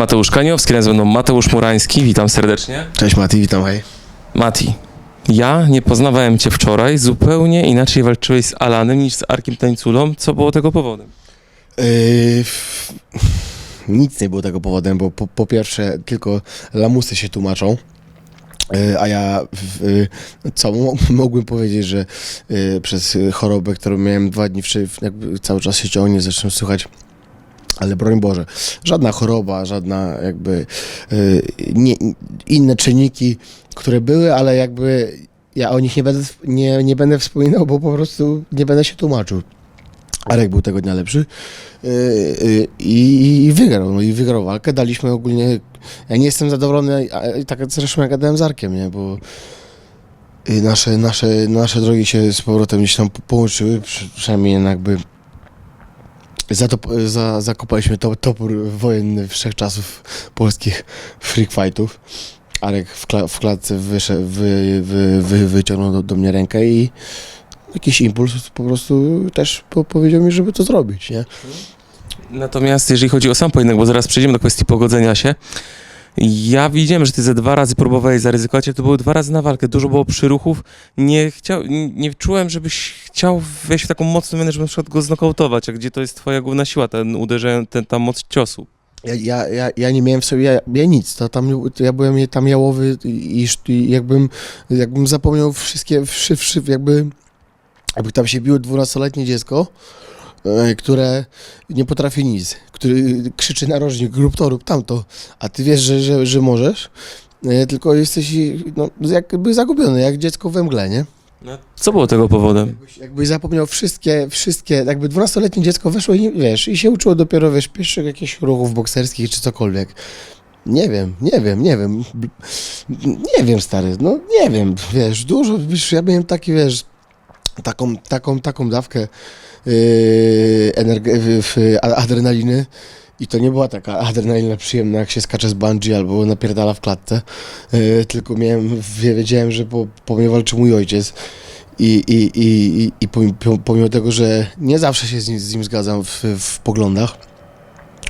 Mateusz Kaniowski, razem ze mną Mateusz Murański, witam serdecznie. Cześć Mati, witam, hej. Mati, ja nie poznawałem cię wczoraj, zupełnie inaczej walczyłeś z Alanem niż z Arkiem Tańculą. Co było tego powodem? Yy, nic nie było tego powodem, bo po, po pierwsze tylko lamusy się tłumaczą. Yy, A ja, yy, co mo- mogłem powiedzieć, że yy, przez chorobę, którą miałem dwa dni, jakby cały czas się ciągnie, zresztą słychać, ale broń Boże, żadna choroba, żadna jakby yy, nie, inne czynniki, które były, ale jakby ja o nich nie będę, nie, nie będę wspominał, bo po prostu nie będę się tłumaczył. Arek był tego dnia lepszy yy, yy, i, i wygrał, no i wygrał walkę. Daliśmy ogólnie, ja nie jestem zadowolony, tak zresztą jak gadałem z Arkiem, nie, bo nasze, nasze, nasze drogi się z powrotem gdzieś tam po- połączyły, przy, przynajmniej jakby zatop, za, zakopaliśmy to, topór wojenny wszechczasów polskich freak fightów. Arek w, kla, w klatce wy, wy, wy, wyciągnął do, do mnie rękę i jakiś impuls po prostu też po, powiedział mi, żeby to zrobić, nie? Natomiast jeżeli chodzi o sam pojedynek, bo zaraz przejdziemy do kwestii pogodzenia się, ja widziałem, że ty ze dwa razy próbowałeś zaryzykować, ale to były dwa razy na walkę, dużo było przyruchów, nie, chciał, nie, czułem, żebyś chciał wejść w taką mocną minę, żeby na przykład go znokautować, a gdzie to jest twoja główna siła, ten uderzenie, ten, ta moc ciosu. Ja, ja, ja, ja nie miałem w sobie, ja, ja nic, to tam, to ja byłem tam jałowy i, i jakbym, jakbym zapomniał wszystkie, wszy, wszy, jakby, jakby tam się biło dwunastoletnie dziecko, które nie potrafi nic, który krzyczy narożnik, rób to, rób tamto, a ty wiesz, że, że, że możesz, e, tylko jesteś no, jakby zagubiony, jak dziecko we mgle, nie? Co było tego powodem? Jakbyś, jakbyś zapomniał wszystkie, wszystkie, jakby 12-letnie dziecko weszło i wiesz, i się uczyło dopiero, wiesz, pierwszych jakichś ruchów bokserskich czy cokolwiek. Nie wiem, nie wiem, nie wiem. Nie wiem, stary, no nie wiem, wiesz, dużo, wiesz, ja miałem taki, wiesz, taką, taką, taką dawkę yy, adrenaliny i to nie była taka adrenalina przyjemna, jak się skacze z bungee albo napierdala w klatce, yy, tylko miałem, wie- wiedziałem, że po, po mnie walczy mój ojciec i, i, i, i, pomimo, pomimo tego, że nie zawsze się z nim, z nim zgadzam w, w poglądach,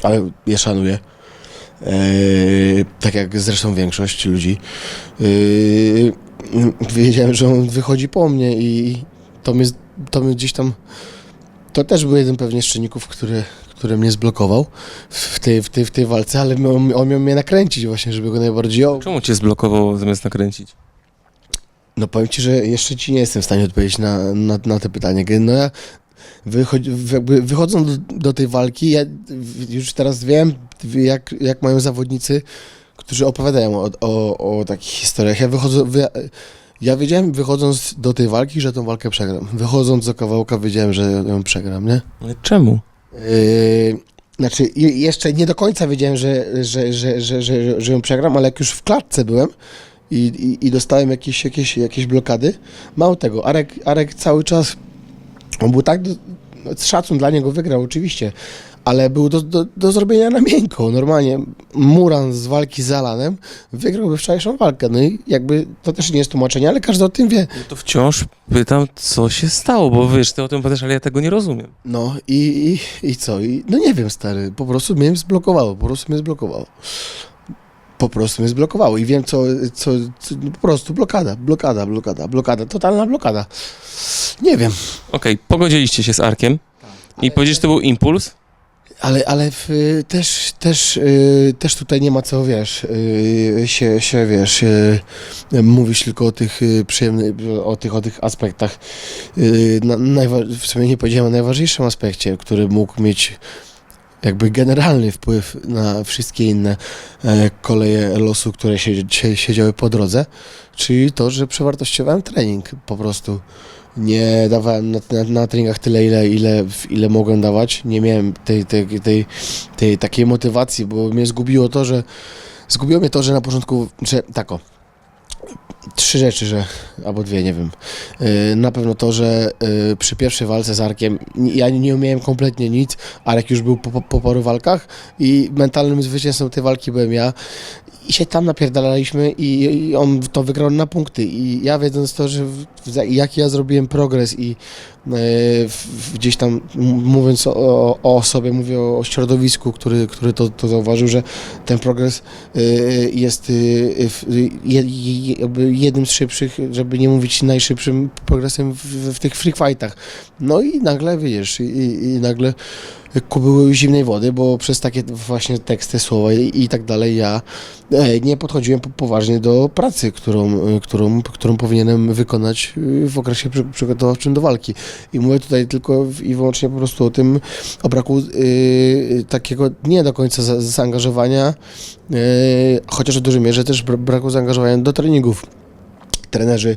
ale je szanuję. Eee, tak jak zresztą większość ludzi. Eee, wiedziałem, że on wychodzi po mnie i to mnie, to mnie gdzieś tam. To też był jeden pewnie z czynników, który, który mnie zblokował w tej, w tej, w tej walce, ale on, on miał mnie nakręcić właśnie, żeby go najbardziej o, Czemu cię zblokował zamiast nakręcić? No powiem ci, że jeszcze ci nie jestem w stanie odpowiedzieć na, na, na to pytanie. No ja wychodząc do, do tej walki, ja już teraz wiem, jak, jak mają zawodnicy, którzy opowiadają o, o, o takich historiach. Ja wychodzę, wy, ja wiedziałem wychodząc do tej walki, że tą walkę przegram. Wychodząc do kawałka wiedziałem, że ją przegram, nie? Ale czemu? Yy, znaczy, jeszcze nie do końca wiedziałem, że, że, że, że, że, że ją przegram, ale jak już w klatce byłem i, i, i dostałem jakieś, jakieś, jakieś blokady, mało tego, Arek, Arek cały czas, on był tak, no, szacun dla niego wygrał oczywiście, ale był do, do, do zrobienia na miękko, normalnie Muran z walki z Alanem wygrałby wczorajszą walkę, no i jakby to też nie jest tłumaczenie, ale każdy o tym wie. No to wciąż pytam, co się stało, bo wiesz, ty o tym opowiadasz, ale ja tego nie rozumiem. No i, i, i co? I, no nie wiem, stary, po prostu mnie zblokowało, po prostu mnie zblokowało. Po prostu mnie zblokowało i wiem, co, co, co no po prostu blokada, blokada, blokada, blokada, totalna blokada. Nie wiem, Okej, pogodziliście się z Arkiem i powiedzieć, że to był impuls. Ale, ale w, też, też, y, też tutaj nie ma co, wiesz, y, się, się, wiesz, y, mówisz tylko o tych y, przyjemnych, o tych, o tych aspektach. Y, na, w sumie nie powiedziałem o najważniejszym aspekcie, który mógł mieć jakby generalny wpływ na wszystkie inne e, koleje losu, które się, się, się działy po drodze, czyli to, że przewartościowałem trening po prostu. Nie dawałem na, na, na treningach tyle, ile, ile, ile mogłem dawać. Nie miałem tej, tej, tej, tej takiej motywacji, bo mnie zgubiło to, że zgubiło mnie to, że na początku, że tak o, trzy rzeczy, że, albo dwie, nie wiem. Yy, na pewno to, że yy, przy pierwszej walce z Arkiem ja nie umiałem kompletnie nic, Arek już był po, po, paru walkach i mentalnym zwycięzcą tej walki byłem ja. I się tam napierdalaliśmy i, i on to wygrał na punkty. I ja wiedząc to, że w, ja zrobiłem progres i e, w, gdzieś tam mówiąc o, o, o sobie, mówię o, o środowisku, który, który to, to zauważył, że ten progres jest jakby jednym z szybszych, żeby nie mówić najszybszym progresem w, w tych free fightach. No i nagle, wiesz, i, i nagle kubyły zimnej wody, bo przez takie właśnie teksty, słowa i, i tak dalej ja e, nie podchodziłem po- poważnie do pracy, którą, e, którą, którą powinienem wykonać e, w okresie przy, przygotowawczym do walki. I mówię tutaj tylko i wyłącznie po prostu o tym, o braku e, takiego nie do końca za, zaangażowania, e, chociaż w dużej mierze też bra- braku zaangażowania do treningów. Trenerzy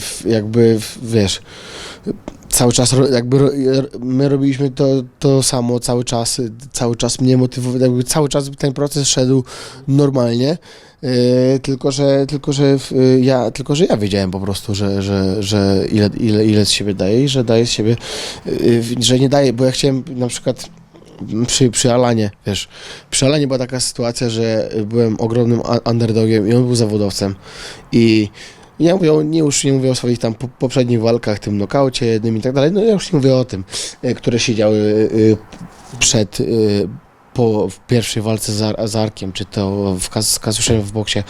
w- jakby, wiesz, cały czas jakby my robiliśmy to, to samo cały czas, cały czas mnie motywował, jakby cały czas ten proces szedł normalnie, yy, tylko że, tylko że w- ja, tylko że ja wiedziałem po prostu, że, że, że ile, ile, ile z siebie daję i że daję z siebie, yy, że nie daję, bo ja chciałem na przykład przy, przy Alanie, wiesz, przy Alanie była taka sytuacja, że byłem ogromnym underdogiem i on był zawodowcem. I ja mówię, nie już nie mówię o swoich tam po, poprzednich walkach, tym nokaucie jednym i tak dalej, no ja już nie mówię o tym, e, które się działy e, przed, e, po w pierwszej walce z, Ar- z Arkiem, czy to w, z w boksie.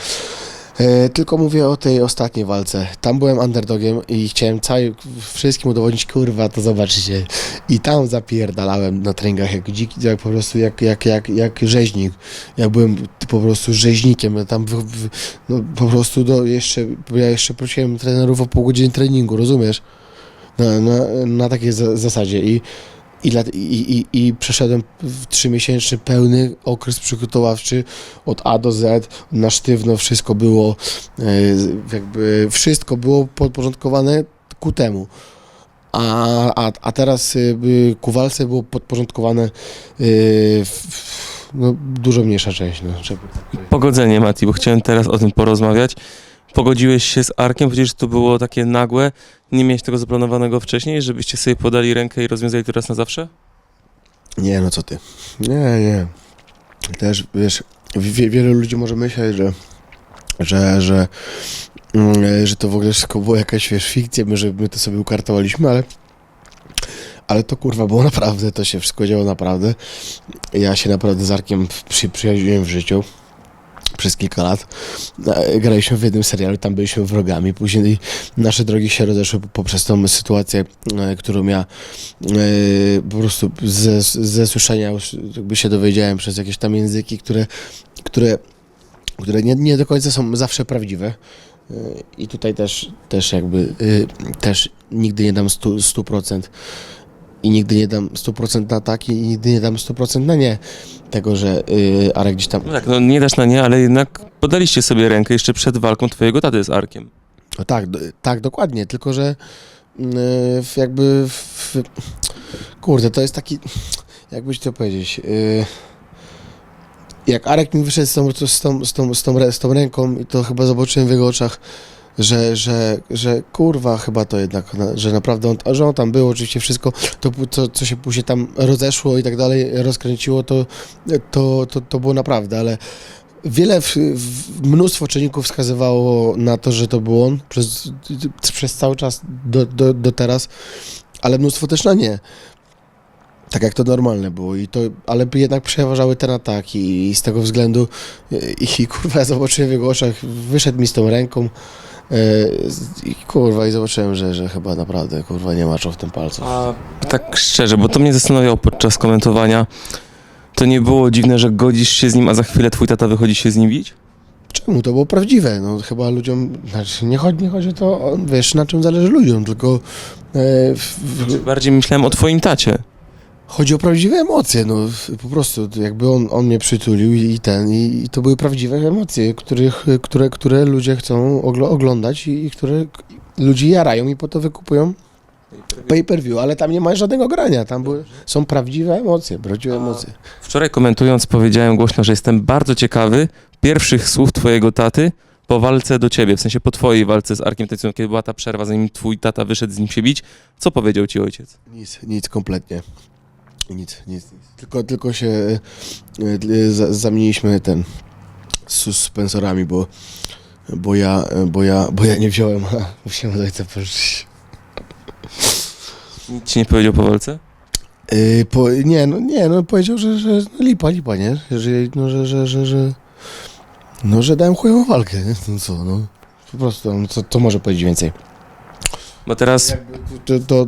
E, Tylko mówię o tej ostatniej walce. Tam byłem underdogiem i chciałem całym, wszystkim udowodnić, kurwa, to zobaczycie. I tam zapierdalałem na treningach jak dziki, jak po prostu jak, jak, jak, jak rzeźnik. Ja byłem po prostu rzeźnikiem. Tam w, w, no, po prostu do, jeszcze, ja jeszcze prosiłem trenerów o pół godziny treningu, rozumiesz? Na, na, na takiej za, zasadzie. I, i, lat- i, i, I przeszedłem trzymiesięczny pełny okres przygotowawczy od A do Z, na sztywno wszystko było, e, jakby wszystko było podporządkowane ku temu. A, a, a teraz y, ku walce było podporządkowane y, w, no, dużo mniejsza część. No, żeby. Pogodzenie, Mati, bo chciałem teraz o tym porozmawiać. Pogodziłeś się z Arkiem, że to było takie nagłe. Nie miałeś tego zaplanowanego wcześniej, żebyście sobie podali rękę i rozwiązali to raz na zawsze? Nie, no co ty. Nie, nie. Też, wiesz, wie, wielu ludzi może myśleć, że, że, że, mm, że to w ogóle wszystko było jakaś, wiesz, fikcja, my, że my to sobie ukartowaliśmy, ale ale to kurwa było naprawdę, to się wszystko działo naprawdę. Ja się naprawdę z Arkiem przy, przyjaźniłem w życiu przez kilka lat. E, Graliśmy w jednym serialu, tam byliśmy wrogami. Później nasze drogi się rozeszły poprzez tą sytuację, e, którą ja e, po prostu ze, ze słyszenia jakby się dowiedziałem przez jakieś tam języki, które, które, które nie, nie do końca są zawsze prawdziwe. I tutaj też, też jakby też nigdy nie dam 100%, 100% i nigdy nie dam 100% na tak i nigdy nie dam 100% na nie. Tego, że e, Arek gdzieś tam No tak, no nie dasz na nie, ale jednak podaliście sobie rękę jeszcze przed walką twojego taty z Arkiem. No tak, do, tak, dokładnie, tylko że yy, jakby w, kurde, to jest taki, jakby ci to powiedzieć, yy, jak Arek mi wyszedł z tą, z, tą, z, tą, z, tą, z tą ręką i to chyba zobaczyłem w jego oczach, że, że, że kurwa chyba to jednak, na- że naprawdę on, że on tam był, oczywiście wszystko, to co, co się później tam rozeszło i tak dalej, rozkręciło, to, to, to, to było naprawdę, ale wiele, w, w, mnóstwo czynników wskazywało na to, że to był on przez, przez cały czas do, do, do teraz, ale mnóstwo też na nie. Tak jak to normalne było, i to, ale jednak przeważały te ataki i z tego względu i, i kurwa zobaczyłem w jego oczach, wyszedł mi z tą ręką i kurwa i zobaczyłem, że, że chyba naprawdę kurwa nie maczą w tym palcu. A tak szczerze, bo to mnie zastanawiało podczas komentowania, to nie było dziwne, że godzisz się z nim, a za chwilę twój tata wychodzi się z nim bić? Czemu? To było prawdziwe. No chyba ludziom, znaczy nie chodzi, nie chodzi o to, wiesz, na czym zależy ludziom, tylko e, w, w, Bardziej myślałem o twoim tacie. Chodzi o prawdziwe emocje, no po prostu, jakby on, on mnie przytulił i, i ten, i, i to były prawdziwe emocje, których, które, które ludzie chcą oglądać i, i które ludzi jarają i po to wykupują pay per view, ale tam nie ma żadnego grania, tam były, są prawdziwe emocje, prawdziwe emocje. Wczoraj komentując powiedziałem głośno, że jestem bardzo ciekawy pierwszych słów twojego taty po walce do ciebie, w sensie po twojej walce z Arkiem Tyconem, kiedy była ta przerwa, zanim twój tata wyszedł z nim się bić, co powiedział ci ojciec? Nic, nic kompletnie. Nic, nic, nic. Tylko, tylko się za- zamieniliśmy ten z suspensorami, bo, bo, ja, e, bo, ja, bo ja nie wziąłem, a musiałem do ojca pożyczyć. Nic ci nie powiedział po walce? Yy, po, nie, no nie, no powiedział, że, że no, lipa, lipa, nie? Że, no, że, że, że, że, no, że dałem chujową walkę, nie? No co, no. Po prostu, no, co, to może powiedzieć więcej. Bo teraz... Jakby to,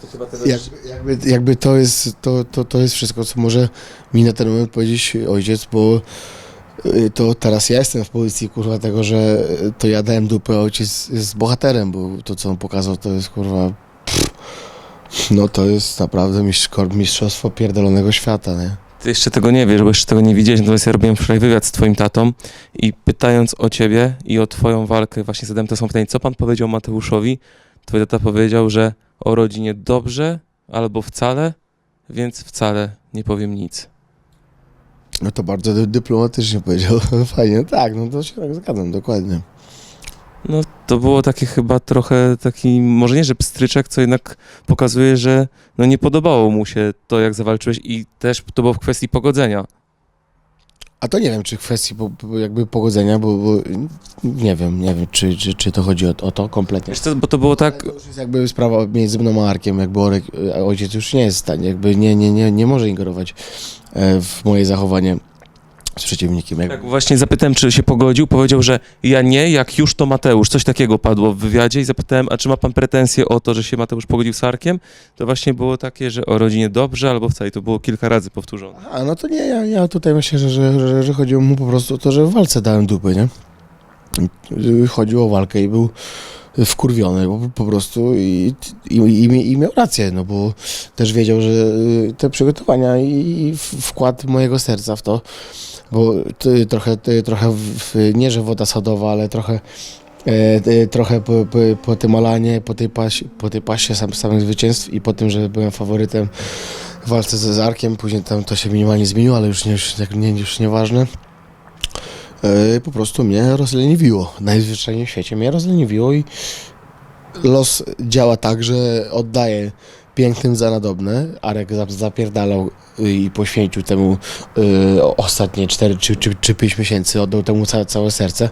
to, jakby, jakby, jakby to jest, to, to, to jest wszystko, co może mi na ten moment powiedzieć ojciec, bo y, to teraz ja jestem w pozycji, kurwa, tego, że to ja dałem dupę, a ojciec jest bohaterem, bo to, co on pokazał, to jest, kurwa, pff, no to jest naprawdę mistrz, mistrzostwo pierdolonego świata, nie? Ty jeszcze tego nie wiesz, bo jeszcze tego nie widziałeś, natomiast ja robiłem wczoraj wywiad z twoim tatą i pytając o ciebie i o twoją walkę, właśnie zadałem to samo pytanie, co pan powiedział Mateuszowi? Twój tata powiedział, że o rodzinie dobrze albo wcale, więc wcale nie powiem nic. No to bardzo dy- dyplomatycznie powiedział, fajnie, tak, no to się tak zgadzam, dokładnie. No to było takie chyba trochę taki, może nie, że pstryczek, co jednak pokazuje, że no nie podobało mu się to, jak zawalczyłeś i też to było w kwestii pogodzenia. A to nie wiem, czy w kwestii po, po, jakby pogodzenia, bo, bo nie wiem, nie wiem, czy, czy, czy to chodzi o, o to kompletnie. Wiesz co, bo to było tak, To już jest jakby sprawa między mną a Arkiem, jakby Orek, a ojciec już nie jest w stanie, jakby nie, nie, nie, nie może ingerować e, w moje zachowanie z przeciwnikiem. Jak właśnie zapytałem, czy się pogodził, powiedział, że ja nie, jak już to Mateusz. Coś takiego padło w wywiadzie i zapytałem, a czy ma pan pretensje o to, że się Mateusz pogodził z Arkiem? To właśnie było takie, że o rodzinie dobrze albo wcale. I to było kilka razy powtórzone. A no to nie, ja, ja tutaj myślę, że, że, że, że chodziło mu po prostu o to, że w walce dałem dupy, nie? Chodziło o walkę i był wkurwiony po, po prostu i, i, i, i miał rację, no bo też wiedział, że te przygotowania i wkład mojego serca w to, bo ty, trochę, ty, trochę w, nie, że woda sodowa, ale trochę e, trochę po, po, po tym Alanie, po tej, pasie, po tej pasie sam, samych zwycięstw i po tym, że byłem faworytem w walce ze Zarkiem, później tam to się minimalnie zmieniło, ale już, nie, już, jak nie, już nieważne. E, po prostu mnie rozleniwiło. Najzwyczajniej w świecie mnie rozleniwiło i los działa tak, że oddaje pięknym za nadobne. Arek za- zapierdalał y, i poświęcił temu y, ostatnie 4 czy, czy, czy 5 miesięcy, oddał temu całe, całe serce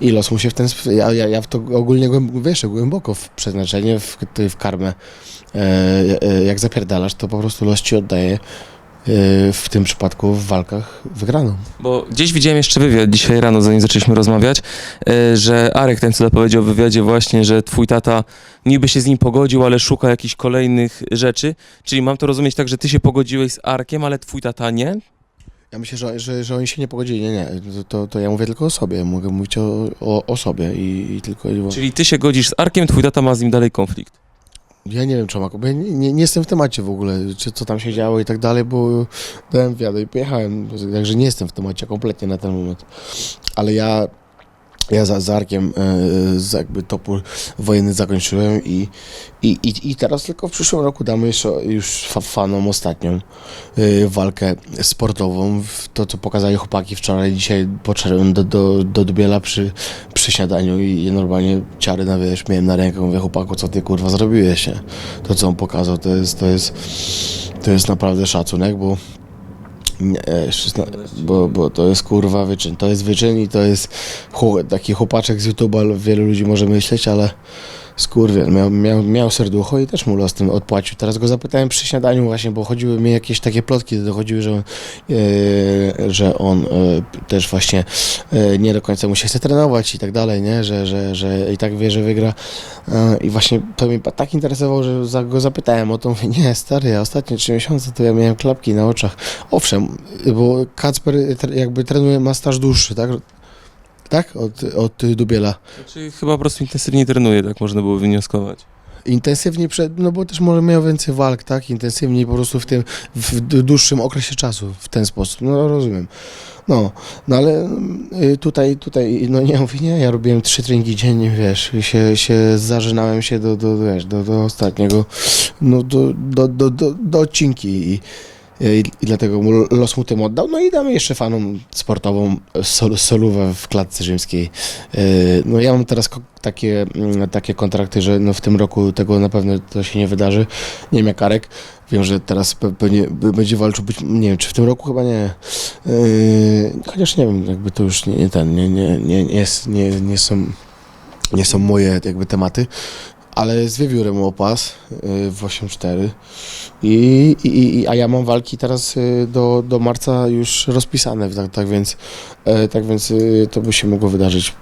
i los mu się w ten sp- ja, ja, ja w to ogólnie głęb- wierzę głęboko w przeznaczenie, w, w karmę. E, e, jak zapierdalasz, to po prostu los ci oddaje w tym przypadku w walkach wygraną. Bo gdzieś widziałem jeszcze wywiad dzisiaj rano, zanim zaczęliśmy rozmawiać, e, że Arek ten co powiedział w wywiadzie właśnie, że twój tata niby się z nim pogodził, ale szuka jakichś kolejnych rzeczy. Czyli mam to rozumieć tak, że ty się pogodziłeś z Arkiem, ale twój tata nie? Ja myślę, że, że, że oni się nie pogodzili. Nie, nie. To, to, ja mówię tylko o sobie. Mogę mówić o, o, o sobie i, i tylko. Czyli ty się godzisz z Arkiem, twój tata ma z nim dalej konflikt. Ja nie wiem, czy ma. Bo ja nie, nie, nie jestem w temacie w ogóle, czy co tam się działo i tak dalej, bo dałem wiadę i pojechałem. Także nie jestem w temacie kompletnie na ten moment. Ale ja. Ja za, za Arkiem e, jakby topór wojenny zakończyłem i, i, i, i teraz tylko w przyszłym roku damy jeszcze już fa, fanom ostatnią e, walkę sportową. To, co pokazali chłopaki wczoraj, dzisiaj poszedłem do, do, do Dubiela przy, przy śniadaniu i, i normalnie ciary na wierzch miałem na rękę. Mówię, chłopaku, co ty kurwa zrobiłeś, nie? To, co on pokazał, to jest, to jest, to jest naprawdę szacunek, bo nie, jeszcze zna, bo, bo to jest kurwa wyczyn. To jest wyczyn i to jest chłop, taki chłopaczek z YouTube'a, wielu ludzi może myśleć, ale skurwiel, miał, miał, miał serducho i też mu los tym odpłacił. Teraz go zapytałem przy śniadaniu właśnie, bo chodziły mi jakieś takie plotki, dochodziły, że e, że on e, też właśnie e, nie do końca mu się chce trenować i tak dalej, nie? Że, że, że i tak wie, że wygra. E, I właśnie to mnie tak interesowało, że za, go zapytałem o to. Mówię, nie, stary, ja ostatnie trzy miesiące to ja miałem klapki na oczach. Owszem, bo Kacper tre- jakby trenuje, ma staż dłuższy, tak? Tak? Od, od Dubiela. Znaczy chyba po prostu intensywnie trenuje, tak można było wywnioskować. Intensywniej, przed, no bo też może miał więcej walk, tak? Intensywniej po prostu w tym, w dłuższym okresie czasu, w ten sposób. No rozumiem. No, no ale y, tutaj, tutaj, no nie mówię, nie, ja robiłem trzy treningi dziennie, wiesz, się, się zażynałem się do, do, wiesz, do, do ostatniego, no do, do, do, do, do odcinki i i, i dlatego mu los mu tym oddał. No i damy jeszcze fanom sportową sol, solówę w klatce rzymskiej. E, No ja mam teraz takie, mm, takie kontrakty, że no w tym roku tego na pewno to się nie wydarzy. Nie wiem jak Arek. Wiem, że teraz pe- pewnie będzie walczył być, nie wiem, czy w tym roku chyba nie. Yy, chociaż nie wiem, jakby to już nie, nie ten, nie, nie, nie, nie, nie, nie są nie są moje jakby tematy, ale z wiewiórem o pas yy, w 8-4 I, i, i, a ja mam walki teraz yy, do, do marca już rozpisane, tak, tak więc, yy, tak więc yy, to by się mogło wydarzyć.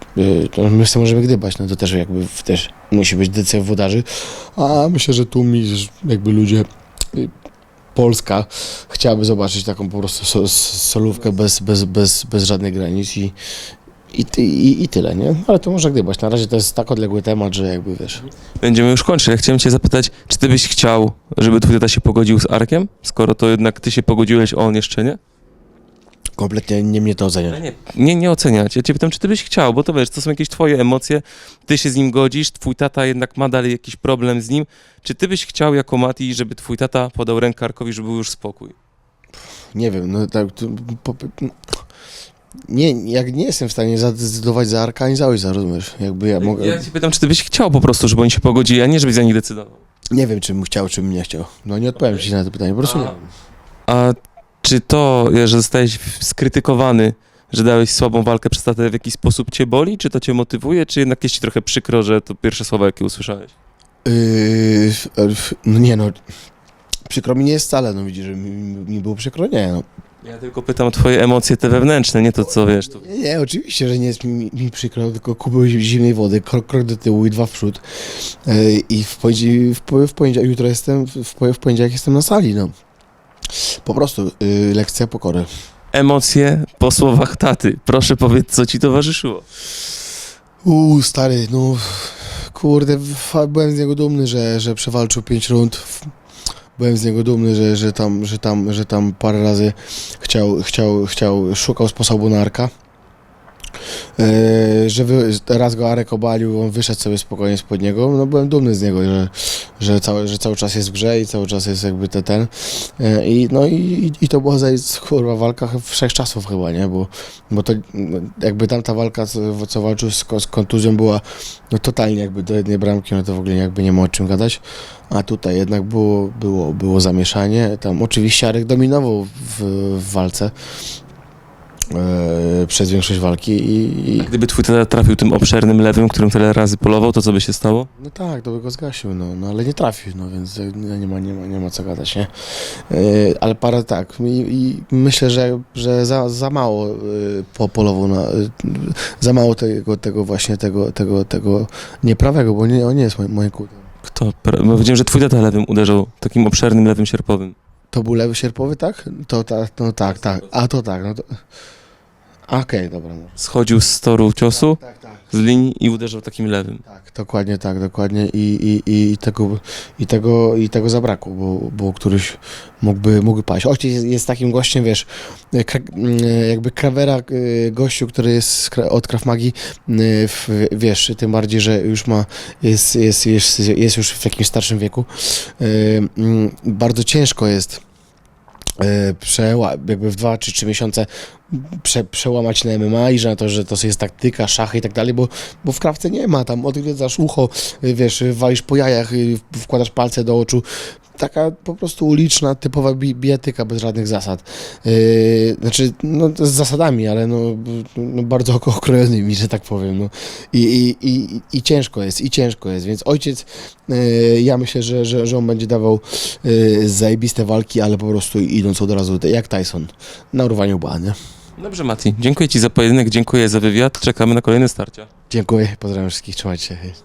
My sobie możemy gdybać, no to też jakby też musi być decyzja włodarzy, a myślę, że tu mi jakby ludzie Polska chciałaby zobaczyć taką po prostu so, solówkę bez, bez, bez, bez żadnych granic i, i, i, i tyle, nie? Ale to może gdybać. Na razie to jest tak odległy temat, że jakby wiesz. Będziemy już kończyć. Ja chciałem cię zapytać, czy ty byś chciał, żeby twój tata się pogodził z Arkiem? Skoro to jednak ty się pogodziłeś, a on jeszcze nie? Kompletnie nie mnie to ocenia. Nie, nie, nie oceniać. Ja cię pytam, czy ty byś chciał, bo to wiesz, to są jakieś twoje emocje, ty się z nim godzisz, twój tata jednak ma dalej jakiś problem z nim. Czy ty byś chciał jako Mati, żeby twój tata podał rękę Arkowi, żeby był już spokój? Nie wiem, no tak. To, po, nie, jak nie jestem w stanie zadecydować za Arka ani za ojca, rozumiesz? Jakby ja mogę. Ja cię pytam, czy ty byś chciał po prostu, żeby oni się pogodzili, a nie żebyś za nich decydował. Nie wiem, czy bym chciał, czy bym nie chciał. No nie odpowiem ci na to pytanie, po prostu nie A- czy to, że zostałeś skrytykowany, że dałeś słabą walkę przez tatę, w jakiś sposób cię boli? Czy to cię motywuje, czy jednak jest ci trochę przykro, że to pierwsze słowa, jakie usłyszałeś? Yy, f- f- no nie no. Przykro mi nie jest wcale, no widzisz, że mi, mi było przykro, nie no. Ja tylko pytam o twoje emocje te wewnętrzne, nie to, co wiesz. Tu. Nie, nie, oczywiście, że nie jest mi, mi przykro, tylko kupił zimnej wody, krok, krok do tyłu i dwa w przód. Yy, I w poniedziałek, w, po- w poniedziałek, jutro jestem, w, po- w poniedziałek jestem na sali, no. Po prostu, yy, lekcja pokory. Emocje po słowach taty. Proszę powiedz, co ci towarzyszyło. Uuu, stary, no kurde, byłem z niego dumny, że, że przewalczył pięć rund. Byłem z niego dumny, że, że, tam, że, tam, że tam parę razy chciał, chciał, chciał, szukał sposobu na Arka. Eee, że wy, raz go Arek obalił, on wyszedł sobie spokojnie spod niego. No byłem dumny z niego, że, że, cały, że cały czas jest w grze i cały czas jest jakby te, ten. Eee, I, no i, i, to była kurwa walka wszechczasów chyba, nie? Bo, bo to jakby tamta walka, co, co walczył z, z kontuzją była no totalnie jakby do jednej bramki, no to w ogóle jakby nie ma o czym gadać. A tutaj jednak było, było, było zamieszanie. Tam oczywiście Arek dominował w, w walce e, przez większość walki i, i Gdyby twój tata trafił tym obszernym lewym, którym tyle razy polował, to co by się stało? no tak, to by go zgasił, no, no ale nie trafił, no więc e, nie ma, nie ma, nie ma co gadać, nie? E, ale parę tak i, i myślę, że, że za, za mało e, po polował na, e, za mało tego, tego właśnie tego, tego, tego nieprawego, bo nie, on nie jest moim, moim kutem. Kto? Bo wiedziałem, że twój tata lewym uderzał takim obszernym lewym sierpowym. To był lewy sierpowy, tak? To tak, no tak, tak. A to tak, no to... Okej, dobra. No. Schodził z toru ciosu, Tak, tak. Z linii i uderzał takim lewym. Tak, dokładnie tak, dokładnie i, i, i, tego, i, tego, i tego zabrakło, bo, bo któryś mógłby, mógłby paść. Ojciec jest, jest takim gościem, wiesz, mm, jakby krawera, y, gościu, który jest od Krav Magi, y, wiesz, tym bardziej, że już ma, jest, jest, jest, jest już w jakimś starszym wieku, y, mm, bardzo ciężko jest przeła, jakby w dwa czy trzy miesiące prze, przełamać na MMA i że na to, że to jest taktyka, szachy i tak dalej, bo, bo w krawce nie ma, tam odwiedzasz ucho, y, wiesz, y, walisz po jajach, y, wkładasz palce do oczu, taka po prostu uliczna, typowa bi bijatyka bez żadnych zasad. Yy, znaczy, no z zasadami, ale no, no bardzo okrojonymi, że tak powiem. No. I, i, i, I ciężko jest, i ciężko jest, więc ojciec, yy, ja myślę, że, że, że on będzie dawał yy, zajebiste walki, ale po prostu idąc od razu, jak Tyson, na urwaniu łba, nie? Dobrze, Mati. Dziękuję ci za pojedynek, dziękuję za wywiad. Czekamy na kolejne starcia. Dziękuję, pozdrawiam wszystkich, trzymajcie się.